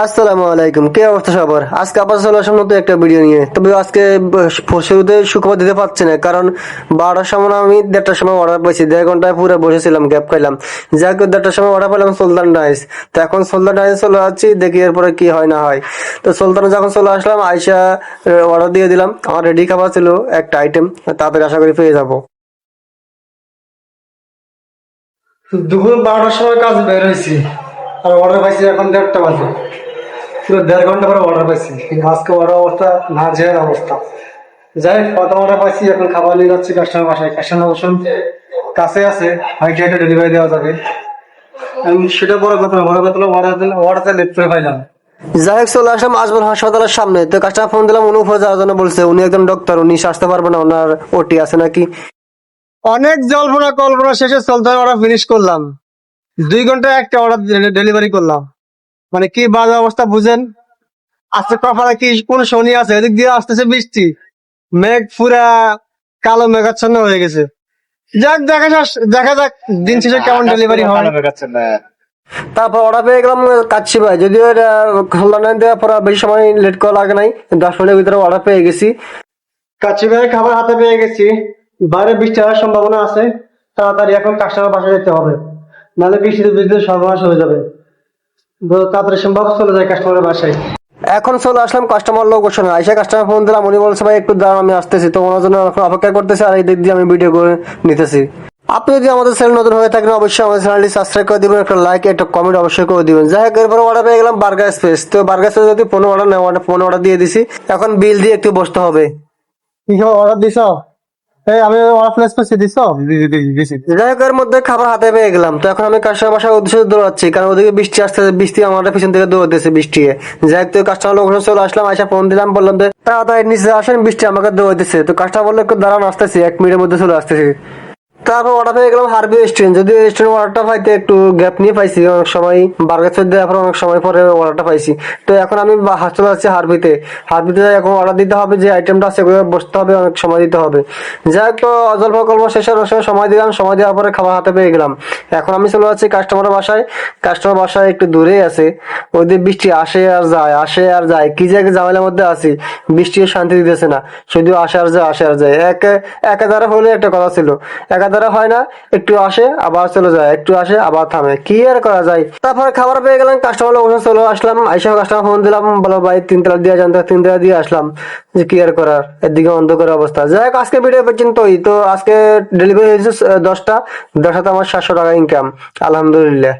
আসসালামু আলাইকুম। কে অবস্থা সবার? আজকে আবার চলে আসলাম নতুন একটা ভিডিও নিয়ে। তবে আজকে শুরুতে সুখবর দিতে পারছি না, কারণ বারোটার সময় আমি দেড়টার সময় অর্ডার পেয়েছি দেড় ঘন্টায় পুরো বসেছিলাম গ্যাপ খাইলাম। যাক, দেড়টার সময় অর্ডার পেলাম সুলতান রাইস। তো এখন সুলতান রাইস চলে যাচ্ছি, দেখি এরপরে কি হয়, না হয়। তো সুলতান যখন চলে আসলাম আয়সা অর্ডার দিয়ে দিলাম। আমার রেডি খাবার ছিল একটা আইটেম তাড়াতাড়ি আশা করি পেয়ে যাব। দুপুর বারোটার সময় কাজ বের হয়েছি, আর অর্ডার পাইছি এখন দেড়টা বাজে। পুরো দেড় ঘণ্টা পরে অর্ডার পাইছি। কিন্তু আজকে অর্ডার অবস্থা না যায় অবস্থা। যাই হোক, প্রথম অর্ডার পাইছি এখন খাবার নিয়ে যাচ্ছি কাস্টমার বাসায়। কাস্টমার কাছে আছে হাইটে হাইটে ডেলিভারি দেওয়া যাবে। আমি সেটা বড় কথা বড় কথা অর্ডার দিলে অর্ডারটা লেট করে পাইলাম। যাই হোক চলে আসলাম আজমল হাসপাতালের সামনে। তো কাস্টমার ফোন দিলাম অনুপ যাওয়ার জন্য বলছে উনি একজন ডক্টর উনি আসতে পারবে না ওনার ওটি আছে নাকি? অনেক জল্পনা কল্পনা শেষে চলতে অর্ডার ফিনিশ করলাম। দুই ঘণ্টা একটা অর্ডার ডেলিভারি করলাম। মানে কি বাজে অবস্থা বুঝেন? আজকে কপালে কি কোন শনি আছে? এদিক দিয়ে আসতেছে বৃষ্টি। মেঘ পুরা কালো মেঘাচ্ছন্ন হয়ে গেছে। যাক দেখা যাক দেখা যাক দিন শেষে কেমন ডেলিভারি হয়। তারপর অর্ডার পেয়ে গেলাম কাচ্ছি ভাই। যদিও এটা কল্যাণ দেওয়ার পর বেশি সময় লেট করা লাগে নাই। দশ মিনিটের ভিতরে অর্ডার পেয়ে গেছি। কাচ্চি ভাই খাবার হাতে পেয়ে গেছি। বাইরে বৃষ্টি হওয়ার সম্ভাবনা আছে। তাড়াতাড়ি এখন কাস্টমার বাসায় যেতে হবে। নাহলে বৃষ্টিতে বৃষ্টিতে সর্বনাশ হয়ে যাবে। তো তাড়াতাড়ি সম্ভব চলে যায় কাস্টমারের বাসায়। এখন চলে আসলাম কাস্টমার লোকেশনে আইসা কাস্টমার ফোন দিলাম উনি বলছে ভাই একটু দাঁড়ান আমি আসতেছি। তো ওনার জন্য এখন অপেক্ষা করতেছি আর এই দিক দিয়ে আমি ভিডিও করে নিতেছি। আপনি যদি আমাদের চ্যানেল নতুন হয়ে থাকেন অবশ্যই আমাদের চ্যানেলটি সাবস্ক্রাইব করে দিবেন একটা লাইক একটা কমেন্ট অবশ্যই করে দিবেন। যাই হোক এরপর অর্ডার পেয়ে গেলাম বার্গার স্পেস তো বার্গার স্পেস যদি পনেরো অর্ডার নেওয়া পনেরো অর্ডার দিয়ে দিছি এখন বিল দিয়ে একটু বসতে হবে। কি অর্ডার দিছ? খাবার হাতে পেয়ে গেলাম। তো এখন আমি কাস্টমার কারণ বৃষ্টি বৃষ্টি আমার পিছন থেকে দৌড়তেছে বৃষ্টি যাই কাস্টমার আসলাম নিচে বৃষ্টি আমাকে দৌড়াইতেছে। তো কাস্টমার বলল, একটু দাঁড়ান, আসতেছি, এক মিনিটের মধ্যে চলে আসতেছি। তারপর অর্ডার পেয়ে গেলাম হারবি রেস্টুরেন্ট যদি রেস্টুরেন্ট অর্ডারটা পাইতে একটু গ্যাপ নিয়ে পাইছি, অনেক সময় বার্গার সেট দেওয়ার অনেক সময় পরে অর্ডারটা পাইছি। তো এখন আমি চলে যাচ্ছি হারবিতে হারবিতে এখন অর্ডার দিতে হবে যে আইটেমটা আছে বসতে হবে, অনেক সময় দিতে হবে। যাই হোক, তো অজল্প কল্প শেষের সময় সময় দিলাম, সময় দেওয়ার পরে খাবার হাতে পেয়ে গেলাম। এখন আমি চলে যাচ্ছি কাস্টমারের বাসায়। কাস্টমার বাসায় একটু দূরেই আছে। ওই ওদের বৃষ্টি আসে আর যায়, আসে আর যায়। কি যে এক ঝামেলার মধ্যে আছি। বৃষ্টিও শান্তি দিতেছে না। শুধু আসে আর যায়, আসে আর যায়। এক একাধারে হলে একটা কথা ছিল। একাধারে হয় না, একটু আসে, আবার চলে যায়, একটু আসে, আবার থামে। কি আর করা যায়? তারপরে খাবার পেয়ে গেলাম কাস্টমার লোক চলে আসলাম, আইসা কাস্টমার ফোন দিলাম, বলো ভাই, তিন তালা দিয়ে জানতে তিন তালা দিয়ে আসলাম, যে কি আর করার? এদিকে অন্ধকার অবস্থা। যাই হোক, আজকে ভিডিও পর্যন্তই। তো আজকে ডেলিভারি হয়েছে দশটা, দশটাতে আমার সাতশো টাকা ইনকাম আলহামদুলিল্লাহ।